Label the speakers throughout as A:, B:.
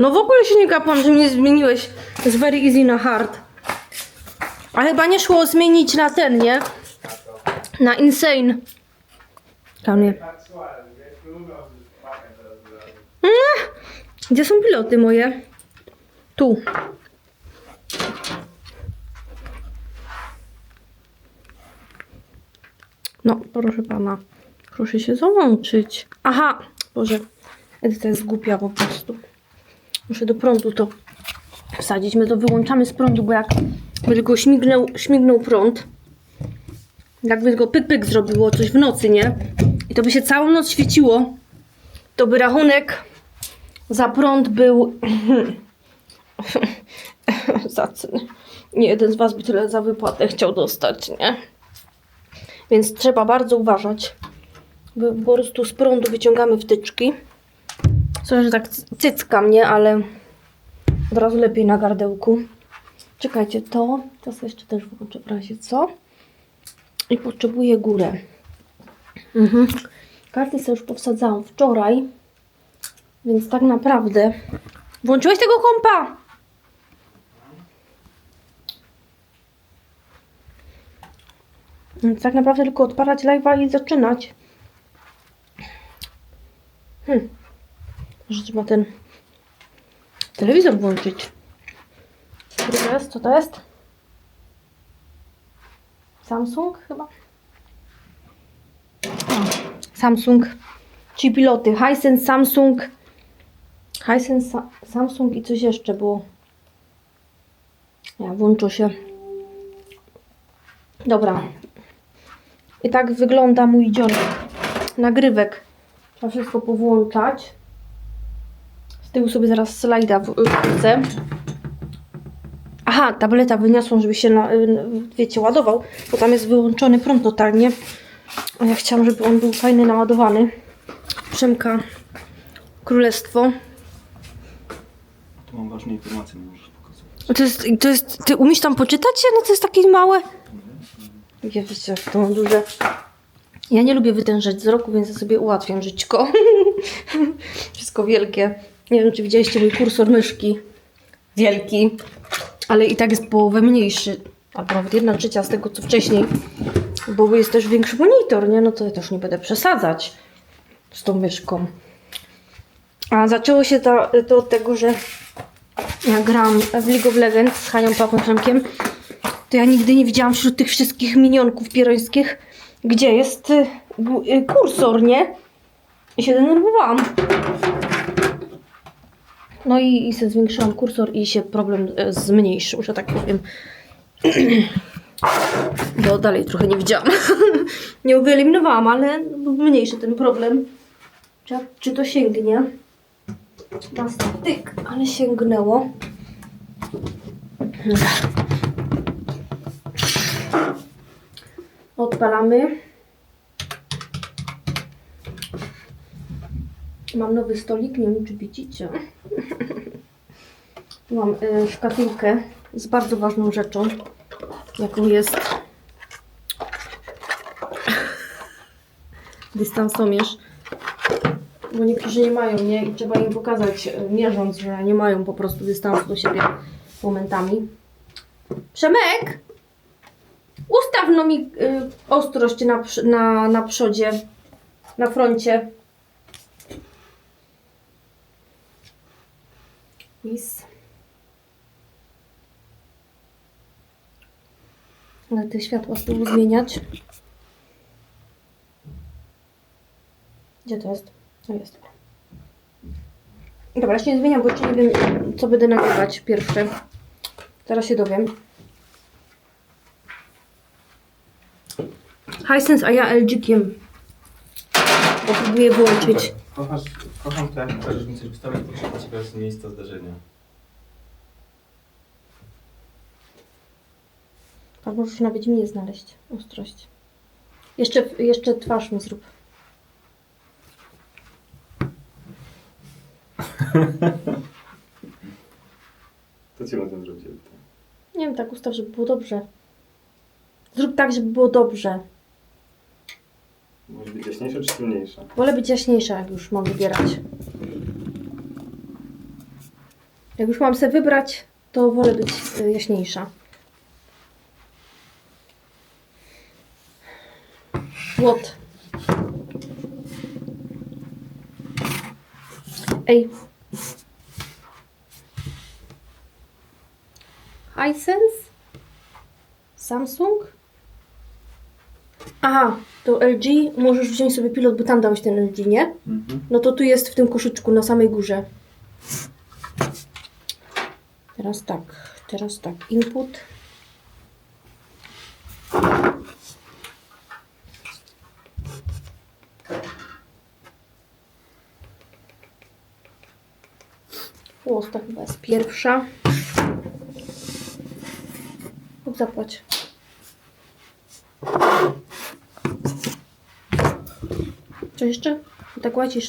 A: No w ogóle się nie kapłam, że mnie zmieniłeś z very easy na hard. A chyba nie szło zmienić na ten, nie? Na insane. Kamie. Gdzie są piloty moje? Tu. No, proszę pana. Proszę się załączyć. Aha, Boże. Edyta jest głupia po prostu. Muszę do prądu to wsadzić. My to wyłączamy z prądu, bo jak by tylko śmignął, śmignął prąd, jakby tylko pyk pyk zrobiło coś w nocy, nie? I to by się całą noc świeciło, to by rachunek za prąd był zacny. Nie jeden z Was by tyle za wypłatę chciał dostać, nie? Więc trzeba bardzo uważać. Po prostu z prądu wyciągamy wtyczki. Co, że tak cy- cyckam, nie? Ale od razu lepiej na gardełku. Czekajcie, to. Sobie jeszcze też włączę w razie co. I potrzebuję górę. Mhm. Karty sobie już powsadzałam wczoraj. Więc tak naprawdę. Włączyłeś tego kompa? Więc tak naprawdę tylko odpalać live'a i zaczynać. Hmm. Może trzeba ten telewizor włączyć. Który to jest? Co to jest? Samsung chyba? Samsung. Ci piloty. Hisense, Samsung. Hisense, Sa- Samsung i coś jeszcze było. Ja włączę się. Dobra. I tak wygląda mój dzionek. Nagrywek. Trzeba wszystko powłączać. Z tyłu sobie zaraz slajda w- wrzucę. Aha, tableta wyniosłam, żeby się, na, y, wiecie, ładował, bo tam jest wyłączony prąd totalnie. A ja chciałam, żeby on był fajny, naładowany. Przemka Królestwo.
B: Tu mam ważne informacje, możesz pokazać.
A: To jest, to jest, ty umiesz tam poczytać? No to jest takie małe. Ja wiecie, jak to mam duże. Ja nie lubię wytężać wzroku, więc ja sobie ułatwiam żyćko. Wszystko wielkie. Nie wiem, czy widzieliście mój kursor myszki. Wielki. Ale i tak jest połowę mniejszy. Albo nawet jedna trzecia z tego, co wcześniej. Bo jest też większy monitor, nie? No to ja też nie będę przesadzać z tą myszką. A zaczęło się to, to od tego, że ja gram w League of Legends z Hanią Papą Przemkiem, to ja nigdy nie widziałam wśród tych wszystkich minionków pierońskich, gdzie jest y, y, kursor, nie? I się denerwowałam. No i, i sobie zwiększyłam kursor i się problem y, zmniejszył, że tak powiem. Bo dalej trochę nie widziałam. nie wyeliminowałam, ale mniejszy ten problem. Czy, czy to sięgnie? Na styk, ale sięgnęło. Odpalamy. Mam nowy stolik, nie wiem czy widzicie. Mam y, szkatułkę z bardzo ważną rzeczą, jaką jest dystansomierz. Bo niektórzy nie mają, nie? I trzeba im pokazać, e, mierząc, że nie mają po prostu dystansu do siebie momentami. Przemek! Ustaw no mi y, ostrość na, na, na przodzie, na froncie. Is. Ale te światła z zmieniać. Gdzie to jest? To jest. Dobra, jeszcze nie zmieniam, bo jeszcze nie wiem, co będę nagrywać pierwsze. Zaraz się dowiem. Hisense, a ja LG-kiem. Bo próbuję włączyć.
B: Kochasz, kocham to, jak każesz mi coś wystawić, to z miejsca zdarzenia.
A: Pan możesz na Wiedźminie znaleźć ostrość. Jeszcze, jeszcze twarz mi zrób.
B: To ci mogę zrobić.
A: Nie wiem, tak ustaw, żeby było dobrze. Zrób tak, żeby było dobrze.
B: Może być jaśniejsza czy ciemniejsza?
A: Wolę być jaśniejsza, jak już mam wybierać. Jak już mam sobie wybrać, to wolę być y, jaśniejsza. Łot. Ej. Hisense? Samsung? Aha, to LG. Możesz wziąć sobie pilot, bo tam dałeś ten LG, nie?
B: Mhm.
A: No to tu jest w tym koszyczku na samej górze. Teraz tak, teraz tak. Input. Łosta chyba jest pierwsza. Zapłać. Co jeszcze? Tak łacisz.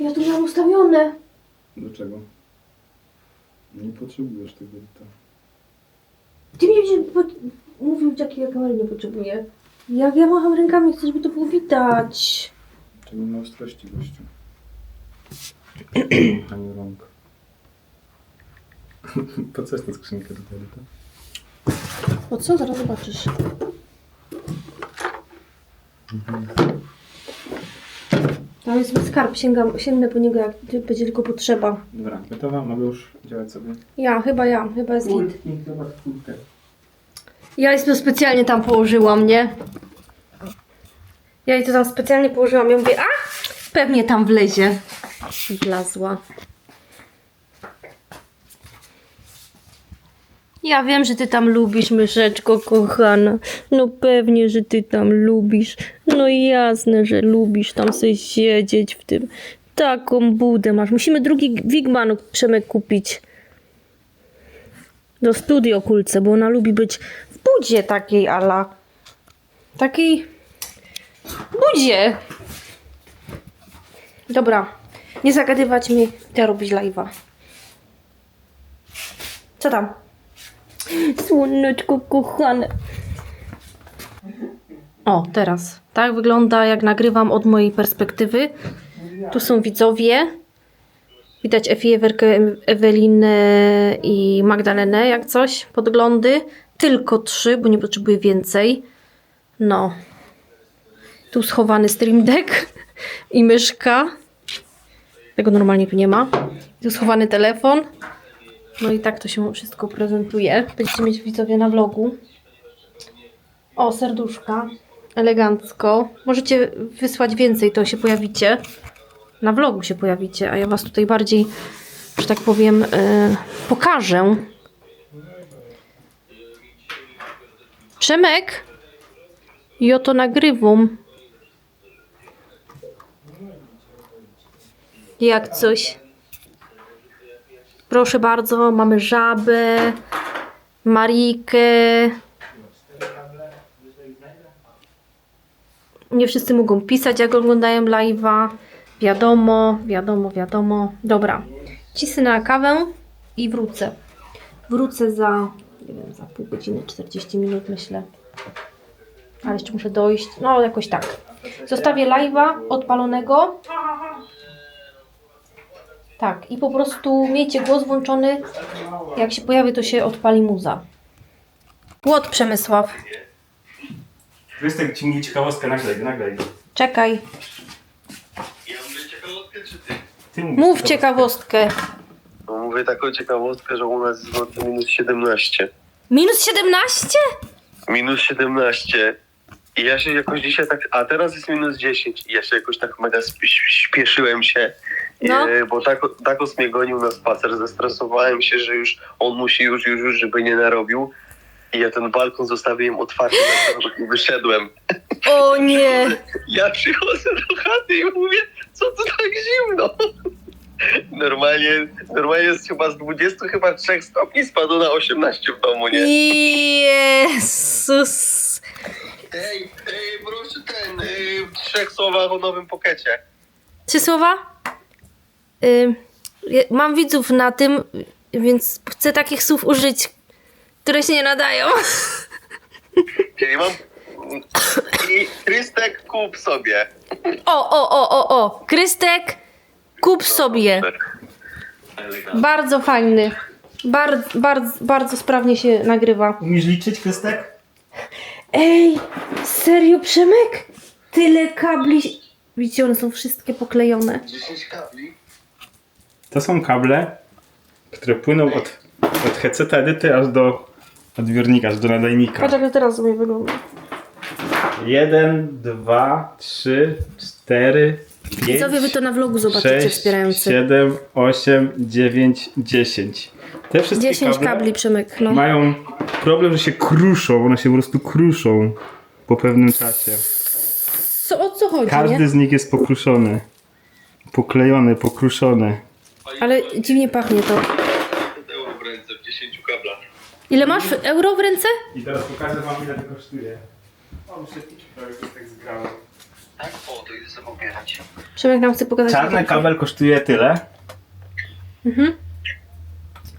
A: Ja tu miałam ustawione.
B: Dlaczego? Nie potrzebujesz tego. To.
A: Ty mi będzie po... mówił, jakiej ja kamery nie potrzebuję. Jak ja macham rękami, chcę, żeby to było widać.
B: Czego na ostrości gościu. Ani rąk. Po co jest ta skrzynka tutaj? To?
A: O co? Zaraz zobaczysz. Tam jest mój skarb, sięgam, sięgnę po niego, jak będzie tylko potrzeba.
B: Dobra, gotowa? Mogę już działać sobie?
A: Ja, chyba ja, chyba jest git.
B: Ultnik, zobacz kulkę.
A: Ja jej to specjalnie tam położyłam, nie? Ja jej to tam specjalnie położyłam. Ja mówię, a pewnie tam wlezie. Wlazła. Ja wiem, że ty tam lubisz, myszeczko kochana. No pewnie, że ty tam lubisz. No jasne, że lubisz tam sobie siedzieć w tym. Taką budę masz. Musimy drugi Wigman Przemek kupić do studio kulce, bo ona lubi być w budzie takiej ala. Takiej budzie. Dobra, nie zagadywać mi, ja robić live'a. Co tam? Słoneczko kochane. O, teraz. Tak wygląda, jak nagrywam od mojej perspektywy. Tu są widzowie. Widać Efię, Ewelinę i Magdalenę, jak coś. Podglądy. Tylko trzy, bo nie potrzebuję więcej. No. Tu schowany stream deck i myszka. Tego normalnie tu nie ma. Tu schowany telefon. No i tak to się wszystko prezentuje. Będziecie mieć widzowie na vlogu. O, serduszka. Elegancko. Możecie wysłać więcej, to się pojawicie. Na vlogu się pojawicie, a ja was tutaj bardziej, że tak powiem, yy, pokażę. Przemek! I oto nagrywam. Jak coś. Proszę bardzo, mamy żabę, Marikę. Nie wszyscy mogą pisać, jak oglądają live'a. Wiadomo, wiadomo, wiadomo. Dobra, cisnę na kawę i wrócę. Wrócę za, nie wiem, za pół godziny, 40 minut myślę. Ale jeszcze muszę dojść. No, jakoś tak. Zostawię live'a odpalonego. Tak, i po prostu miejcie głos włączony. Jak się pojawi, to się odpali muza. Łot Przemysław.
B: Krystek ci mówi ciekawostkę, nagraj, nagraj.
A: Czekaj.
C: Ja mówię ciekawostkę, czy ty?
B: Ty
A: Mów ciekawostkę.
C: No, mówię taką ciekawostkę, że u nas jest złoty minus 17.
A: Minus 17?
C: Minus 17. I ja się jakoś dzisiaj tak, a teraz jest minus 10 i ja się jakoś tak mega śpieszyłem się,
A: No.
C: e, bo tak, Takos mnie gonił na spacer, zestresowałem się, że już on musi już, już, już, żeby nie narobił. I ja ten balkon zostawiłem otwarty na i wyszedłem.
A: O nie!
C: Ja przychodzę do chaty i mówię, co tu tak zimno? Normalnie, normalnie jest chyba z 20 chyba 3 stopni spadło na 18 w domu, nie?
A: Jezus!
C: Ej, ej, proszę ten, ej, w trzech słowach o nowym pokecie.
A: Trzy słowa? Ja- mam widzów na tym, więc chcę takich słów użyć, które się nie nadają.
C: Czyli mam... I Krystek kup sobie.
A: O, o, o, o, o! Krystek, Kup sobie.
C: Elegancko.
A: Bardzo fajny. Bardzo, bardzo, bardzo sprawnie się nagrywa.
B: Umiesz liczyć, Krystek?
A: Ej, serio Przemek? Tyle kabli. Widzicie, one są wszystkie poklejone.
C: 10 kabli.
B: To są kable, które płyną od, od headseta edyty aż do odbiornika, aż do nadajnika.
A: Patrz jak to teraz mnie wygląda.
B: Jeden, dwa, trzy, cztery, pięć,
A: Widzowie, wy to na vlogu zobaczycie
B: sześć,
A: wspierający.
B: siedem, osiem, dziewięć, dziesięć. Te wszystkie
A: 10
B: kable
A: kabli Przemek, no.
B: mają problem, że się kruszą, one się po prostu kruszą po pewnym czasie.
A: Co, o co chodzi,
B: Każdy
A: nie?
B: z nich jest pokruszony. Poklejony, pokruszony.
A: Ale dziwnie pachnie to.
C: euro w ręce w 10 kablach.
A: Ile masz euro w ręce?
B: I teraz pokażę wam ile to kosztuje. O, muszę prawie to tak zgrałem.
C: Tak, o, to jest zabobierać.
A: Przemek nam chce pokazać.
B: Czarny kabel kosztuje tyle.
A: Mhm.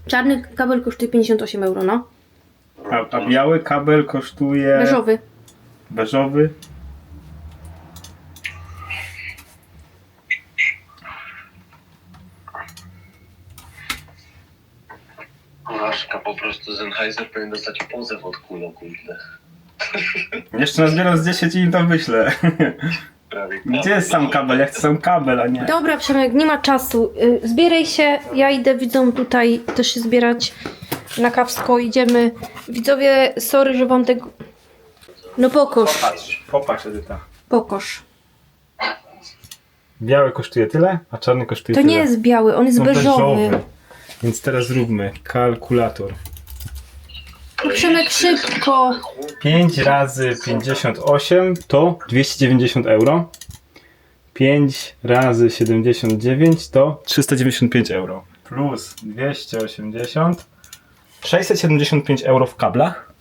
A: Czarny kabel kosztuje 58 euro, no.
B: A, a biały kabel kosztuje.
A: Beżowy.
B: Beżowy.
C: Porażka, po Sennheiser powinien dostać pozew od kulo, kurde.
B: Jeszcze nazbieram z 10 i im to wyślę.
C: Prawie
B: Gdzie jest sam kabel? Ja chcę sam kabel, a nie.
A: Dobra, Przemek, nie ma czasu. Y, Zbieraj się, ja idę widzom tutaj też się zbierać na kawsko. Idziemy. Widzowie, sorry, że wam tego... No pokosz,
B: Popatrz, popatrz Edyta.
A: pokosz.
B: Biały kosztuje tyle, a czarny kosztuje
A: To
B: tyle.
A: nie jest biały, on jest
B: No,
A: beżowy.
B: Więc teraz zróbmy kalkulator.
A: Przemek, szybko.
B: 5 razy 58 to 290 euro. 5 razy 79 to 395 euro. Plus 280 675 euro w kablach.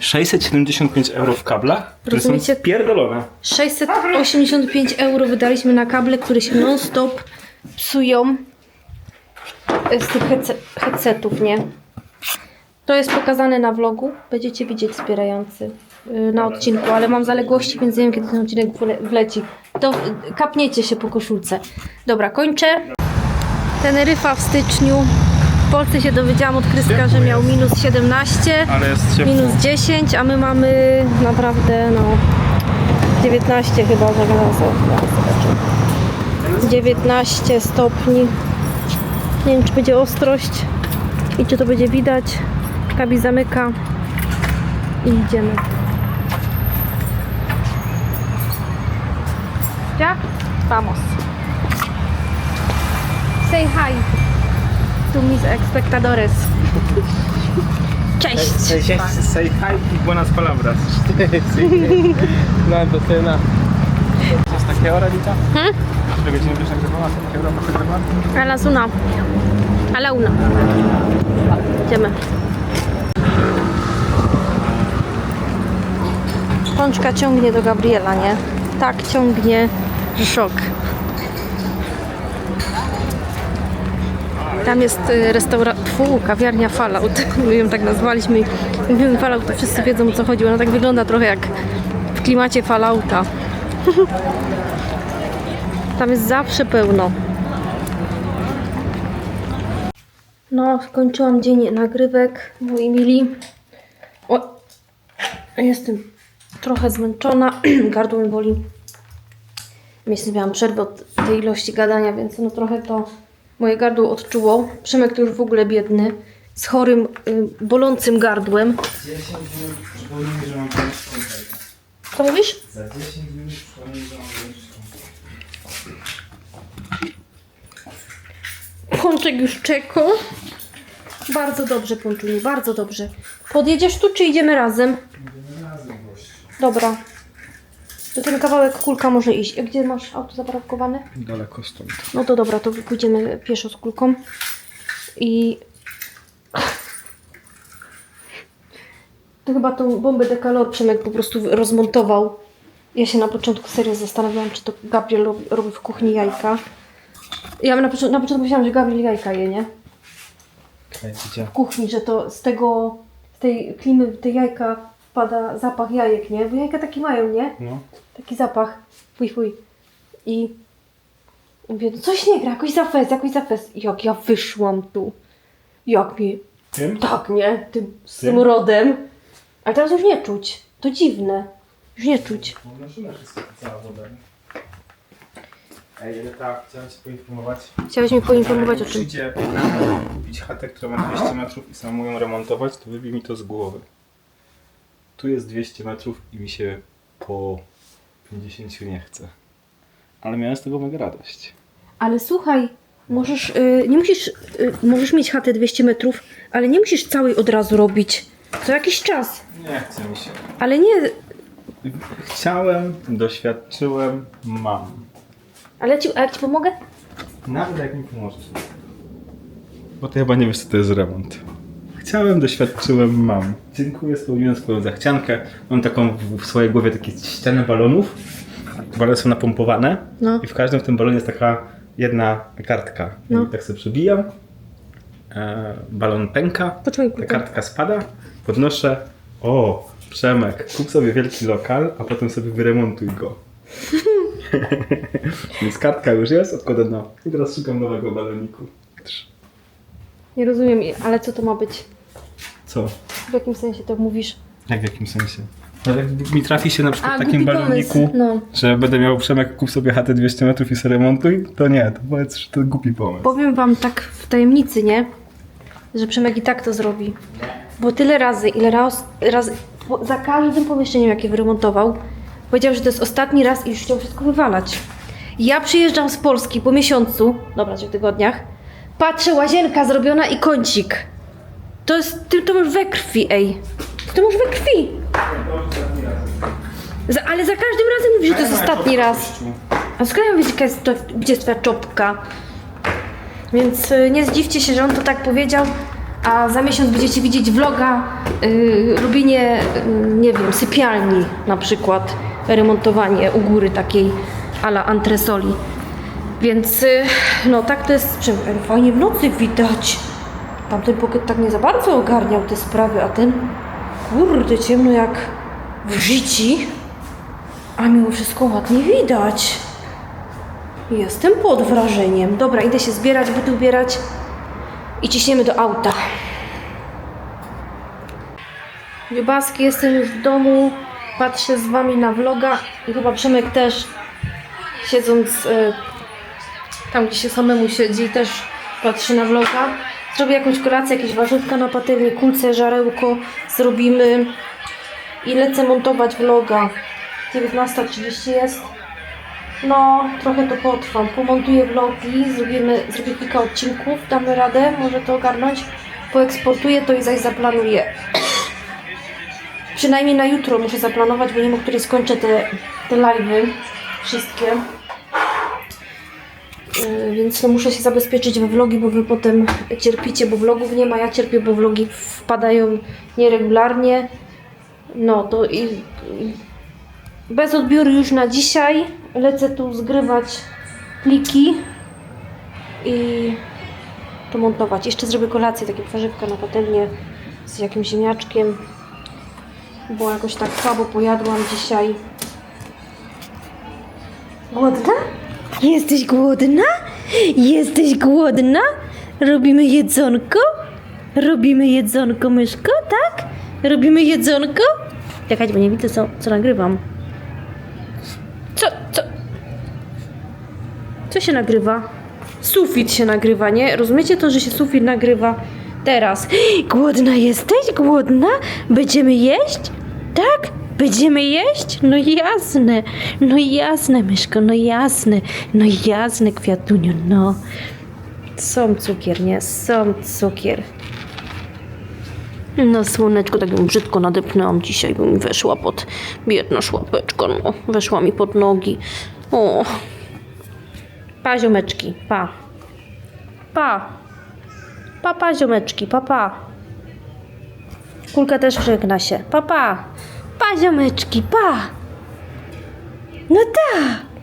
B: 675 euro w kablach, które są
A: Rozumiecie?
B: spierdolone.
A: 685 euro wydaliśmy na kable, które się non-stop psują z tych headse- headsetów, nie? To jest pokazane na vlogu. Będziecie widzieć wspierający y, na odcinku, ale mam zaległości, więc nie wiem, kiedy ten odcinek wle- wleci. To y, kapniecie się po koszulce. Dobra, kończę. Teneryfa w styczniu. W Polsce się dowiedziałam od Kryska, że miał minus 17
B: Ale jest ciepło.
A: minus 10, a my mamy naprawdę no 19 chyba, że zaraz zobaczę. 19 stopni. Nie wiem czy będzie ostrość i czy to będzie widać. Kabi zamyka i idziemy. Ya, vamos. Say hi to mis espectadores. Cześć!
B: Say hi i buenas palabras.
D: No, to cena.
B: To jest takie hora, Dita?
A: Hmm?
B: Hora?
A: A la una. A la una. Idziemy. Pączka ciągnie do Gabriela, nie? Tak ciągnie, szok. Tam jest y, restaura... Fu, kawiarnia Fallout. My ją tak nazwaliśmy. Mówimy Fallout, to wszyscy wiedzą o co chodzi. Ona tak wygląda trochę jak w klimacie Fallouta. Tam jest zawsze pełno. No, skończyłam dzień nagrywek, moi mili. O, jestem trochę zmęczona, gardło mi boli. Miesiąc miałam przerwę od tej ilości gadania, więc no trochę to moje gardło odczuło. Przemek to już w ogóle biedny, z chorym, y, bolącym gardłem.
B: 10 mam kończyć
A: Co mówisz?
B: Za 10 minut przypomnij, że mam kończyć
A: Pączek już czeka. Bardzo dobrze, Pączuniu, bardzo dobrze. Podjedziesz tu, czy idziemy razem? Dobra. To ten kawałek kulka może iść. A Gdzie masz auto zaparkowane?
B: Daleko stąd.
A: No to dobra, to pójdziemy pieszo z kulką. I... To chyba tą bombę Dekalor Przemek po prostu rozmontował. Ja się na początku serio zastanawiałam, czy to Gabriel robi, robi w kuchni jajka. Ja na, początku- na początku myślałam, że Gabriel jajka je, nie?
B: Gdzie?
A: w kuchni, że to z tego, z tej klimy, te jajka wpada zapach jajek, nie? Bo jajka taki mają, nie?
B: No.
A: Taki zapach. Fuj, fuj. I Mówię, no coś nie gra, jakoś za fest, jakoś za fest. Jak ja wyszłam tu. Jak mi...
B: Tym?
A: Tak, nie? Tym, z
B: Tym?
A: tym rodem. Ale teraz już nie czuć. To dziwne. Już nie czuć.
B: Maszyna wszystko cała woda. Ej, ale tak, chciałem cię poinformować.
A: Chciałeś mnie poinformować o
B: Jak
A: czym?
B: przyjdzie kupić chatę, która ma 200 metrów i samemu ją remontować, to wybij mi to z głowy. Tu jest 200 metrów i mi się po 50 nie chce. Ale miałem z tego mega radość.
A: Ale słuchaj, możesz, y, nie musisz, y, możesz mieć chatę 200 metrów, ale nie musisz całej od razu robić. Co jakiś czas.
B: Nie chce mi się.
A: Ale nie,
B: Chciałem, doświadczyłem, mam.
A: ale ci, a jak ci pomogę?
B: Nawet jak mi pomożesz. Bo ty chyba nie wiesz, co to jest remont. Chciałem, doświadczyłem, mam. Dziękuję, spełniłem swoją zachciankę. Mam taką w, w swojej głowie takie ścianę balonów. Balony są napompowane
A: No.
B: i w każdym w tym balonie jest taka jedna kartka.
A: No.
B: I tak sobie przebijam. E, balon pęka.
A: Poczekaj,
B: Ta kartka spada. Podnoszę. O, Przemek, kup sobie wielki lokal, a potem sobie wyremontuj go. Więc kartka już jest, odkładam na... I teraz szukam nowego baloniku.
A: Nie rozumiem, ale co to ma być?
B: Co?
A: W jakim sensie to mówisz?
B: Jak w jakim sensie? No jak mi trafi się na przykład
A: A,
B: w takim
A: głupi
B: baloniku,
A: no.
B: że będę miał Przemek, kup sobie chatę 200 metrów i sobie remontuj, to nie, to powiedz, że to głupi pomysł.
A: Powiem wam tak w tajemnicy, nie? Że Przemek i tak to zrobi. Bo tyle razy, ile raz, razy, po- za każdym pomieszczeniem, jakie wyremontował, powiedział, że to jest ostatni raz i już chciał wszystko wywalać. Ja przyjeżdżam z Polski po miesiącu, dobra, trzech tygodniach, patrzę, łazienka zrobiona i kącik. To jest, ty to masz we krwi, ej. Ty to masz we krwi. Za, ale za każdym razem mówi, że to jest ostatni raz. A skąd ja wiecie, jaka jest to, gdzie jest twoja czopka? Więc y, nie zdziwcie się, że on to tak powiedział, a za miesiąc będziecie widzieć vloga, y, robienie, y, nie wiem, sypialni na przykład, remontowanie u góry takiej ala antresoli. Więc y, no tak to jest, czym fajnie w nocy widać. Tamten pokiet tak nie za bardzo ogarniał te sprawy, a ten kurde ciemno jak w życi, a mimo wszystko ładnie widać. Jestem pod wrażeniem. Dobra, idę się zbierać, buty ubierać i ciśniemy do auta. Dziobaski, jestem już w domu. Patrzę z wami na vloga i chyba Przemek też siedząc e, tam, gdzie się samemu siedzi, też patrzy na vloga. Zrobię jakąś kolację, jakieś warzywka na patelni, kulce, żarełko zrobimy i lecę montować vloga. 19.30 jest. No, trochę to potrwam. Pomontuję vlogi, zrobimy, zrobię kilka odcinków, damy radę, może to ogarnąć. Poeksportuję to i zaś zaplanuję. Przynajmniej na jutro muszę zaplanować, bo nie wiem, o której skończę te, te live'y. Wszystkie. Yy, Więc no muszę się zabezpieczyć we vlogi, bo wy potem cierpicie, bo vlogów nie ma. Ja cierpię, bo vlogi wpadają nieregularnie. No to i, i bez odbioru już na dzisiaj. Lecę tu zgrywać pliki i to montować. Jeszcze zrobię kolację, takie warzywka na patelnię z jakimś ziemniaczkiem, bo jakoś tak słabo pojadłam dzisiaj. Głodna? Jesteś głodna? Jesteś głodna? Robimy jedzonko? Robimy jedzonko, myszko, tak? Robimy jedzonko? Czekajcie, bo nie widzę, co, co nagrywam. Co, co? Co się nagrywa? Sufit się nagrywa, nie? Rozumiecie to, że się sufit nagrywa teraz? Głodna jesteś? Głodna? Będziemy jeść? Tak? Będziemy jeść? No jasne, no jasne, myszko, no jasne, no jasne, kwiatuniu, no. Są cukier, nie? Są cukier. No słoneczko tak mi brzydko nadepnęłam dzisiaj, bo mi weszła pod biedna szłapeczka, no. Weszła mi pod nogi. O. Pa ziomeczki, pa. Pa. Pa, pa ziomeczki, pa, pa. Kulka też żegna się. Pa, pa. Pa ziomeczki, pa. No tak.